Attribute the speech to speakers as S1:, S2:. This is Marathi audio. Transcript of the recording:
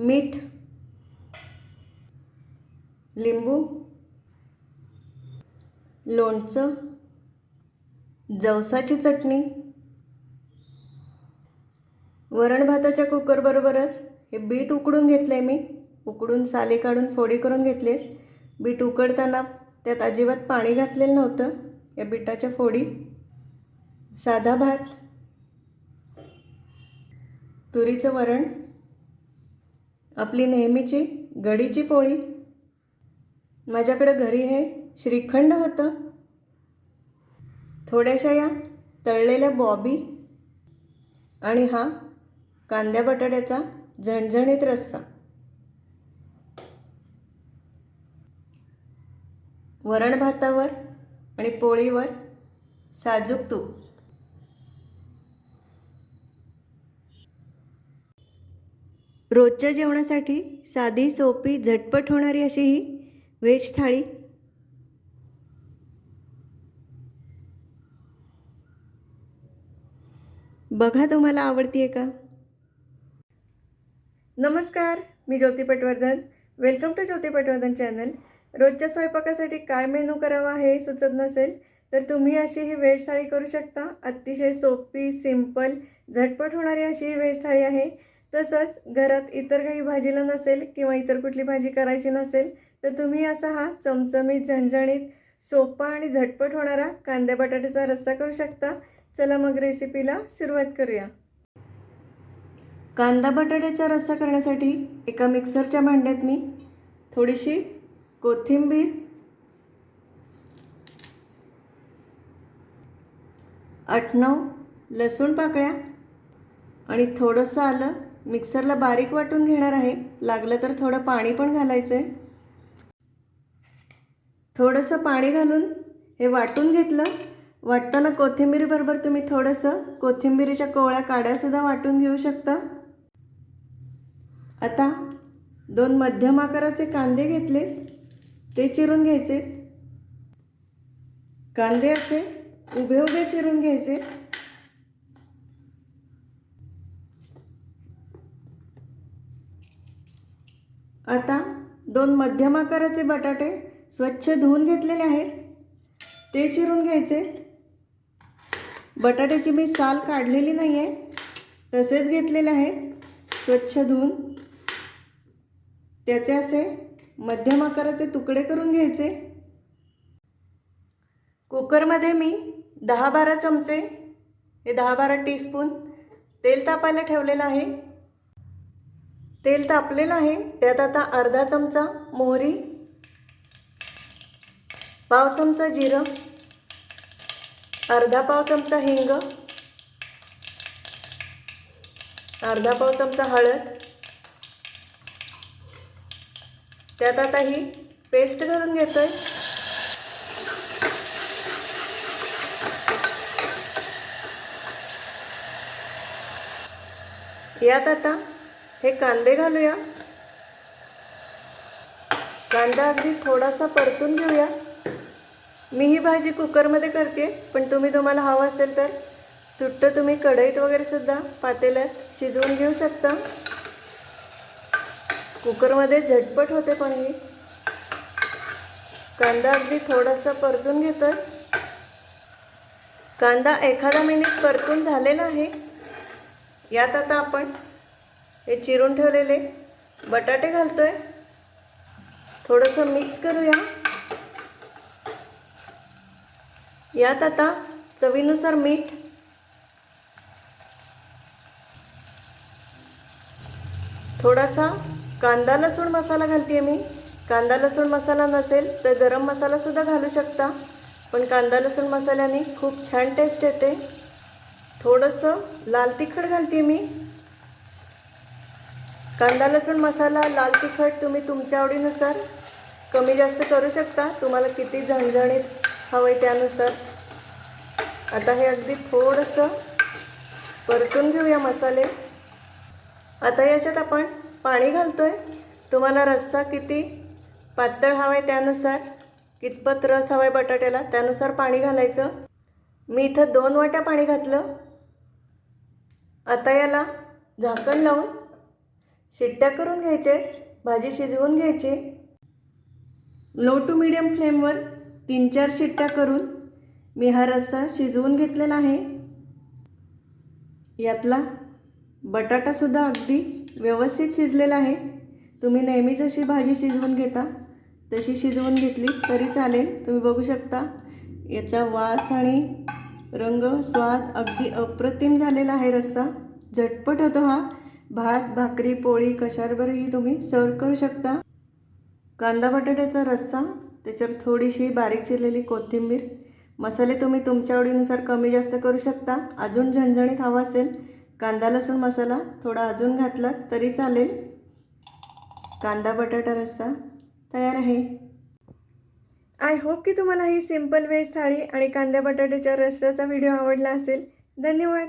S1: मीठ लिंबू लोणचं जवसाची चटणी वरण भाताच्या कुकरबरोबरच हे बीट उकडून घेतलं आहे मी. उकडून साले काढून फोडी करून घेतले बीट उकडताना त्यात अजिबात पाणी घातलेलं नव्हतं. या बीटाच्या फोडी साधा भात तुरीचं वरण आपली नेहमीची गडीची पोळी. माझ्याकडं घरी हे श्रीखंड होतं. थोड्याशा या तळलेल्या बॉबी आणि हा कांद्या बटाट्याचा झणझणीत रस्सा. वरण भातावर आणि पोळीवर साजूक तूप. रोजच्या जेवणासाठी साधी सोपी झटपट होणारी अशी ही व्हेज थाळी. बघा तुम्हाला आवडतीये का? नमस्कार मी Jyoti Patwardhan. Welcome to Jyoti Patwardhan channel रोजच्या स्वयंपाकासाठी काय मेनू करावा हे सुचत नसेल तर तुम्ही अशी ही व्हेज थाळी करू शकता. अतिशय सोपी सिंपल झटपट होणारी अशी ही व्हेज थाळी आहे. तसंच घरात इतर काही भाजीला नसेल किंवा इतर कुठली भाजी करायची नसेल तर तुम्ही असा हा चमचमीत झणझणीत सोपा आणि झटपट होणारा कांद्या बटाट्याचा रस्सा करू शकता. चला मग रेसिपीला सुरुवात करूया. कांदा बटाट्याचा रस्सा करण्यासाठी एका मिक्सरच्या भांड्यात मी थोडीशी कोथिंबीर आठ नऊ लसूण पाकळ्या आणि थोडंसं आलं मिक्सरला बारीक वाटून घेणार आहे. लागलं तर थोडं पाणी पण घालायचं आहे थोडंसं पाणी घालून हे वाटून घेतलं. वाटताना कोथिंबीरीबरोबर तुम्ही थोडंसं कोथिंबीरीच्या कोवळ्या काड्यासुद्धा वाटून घेऊ शकता. आता दोन मध्यम आकाराचे कांदे घेतले. ते चिरून घ्यायचे. कांदे असे उभे उभे चिरून घ्यायचे. आता दोन मध्यम आकाराचे बटाटे स्वच्छ धुवून घेतलेले आहेत. ते चिरून घ्यायचे. बटाट्याची मी साल काढलेली नाही आहे तसेच घेतलेले आहे स्वच्छ धुवून. त्याचे असे मध्यम आकाराचे तुकडे करून घ्यायचे. कुकरमध्ये मी दहा बारा चमचे हे दहा बारा टीस्पून तेल तापायला ठेवलेलं आहे. तेल तापलेलं आहे. त्यात आता अर्धा चमचा मोहरी पाव चमचा जिरं अर्धा पाव चमचा हिंग अर्धा पाव चमचा हळद. त्यात आता ही पेस्ट घालून घेतोय. यात आता हे कांदे घालूया. कांदा अगदी थोडासा परतून घेऊया. मी ही भाजी कुकरमध्ये करते पण तुम्ही तुम्हाला हवं असेल तर. सुट्टं तुम्ही कढईत वगैरे सुद्धा पातेल्यात शिजवून घेऊ शकता. कुकरमध्ये झटपट होते पण ही. कांदा अगदी थोडासा परतून घेतोय. कांदा एखादा मिनिट परतून झालेला आहे. यात आता आपण हे चिरून ठेवलेले. बटाटे घालतो आहे थोडंसं मिक्स करूया. यात आता चवीनुसार मीठ. थोडासा कांदा लसूण मसाला घालते मी. कांदा लसूण मसाला नसेल तर गरम मसालासुद्धा घालू शकता. पण कांदा लसूण मसाल्याने खूप छान टेस्ट येते. थोडंसं लाल तिखट घालते मी. कांदा लसूण मसाला लाल तिखट तुम्ही तुमच्या आवडीनुसार कमी जास्त करू शकता. तुम्हाला किती झणझणीत हवं आहे त्यानुसार. आता हे अगदी थोडंसं परतून घेऊया मसाले. आता याच्यात आपण पाणी घालतो आहे तुम्हाला रस्सा किती पातळ हवा आहे त्यानुसार कितपत रस हवा आहे बटाट्याला त्यानुसार पाणी घालायचं. मी इथं दोन वाट्या पाणी घातलं. आता याला झाकण लावून शिट्ट्या करून घ्यायचे भाजी शिजवून घ्यायची. लो टू मिडियम फ्लेमवर तीन चार शिट्ट्या करून मी हा रस्सा शिजवून घेतलेला आहे. यातला बटाटासुद्धा अगदी व्यवस्थित शिजलेला आहे. तुम्ही नेहमी जशी भाजी शिजवून घेता तशी शिजवून घेतली तरी चालेल. तुम्ही बघू शकता याचा वास आणि रंग स्वाद अगदी अप्रतिम झालेला आहे रस्सा. झटपट होतो हा. भात भाकरी पोळी कशाबरोबरही तुम्ही सर्व करू शकता. कांदा बटाट्याचा रस्सा त्याच्यावर थोडीशी बारीक चिरलेली कोथिंबीर. मसाले तुम्ही तुमच्या आवडीनुसार कमी जास्त करू शकता. अजून झणझणीत हवा असेल कांदा लसूण मसाला थोडा अजून घातला तरी चालेल. कांदा बटाटा रस्सा तयार आहे. आय होप की तुम्हाला ही सिंपल व्हेज थाळी आणि कांदा बटाट्याच्या रस्साचा व्हिडिओ आवडला असेल. धन्यवाद!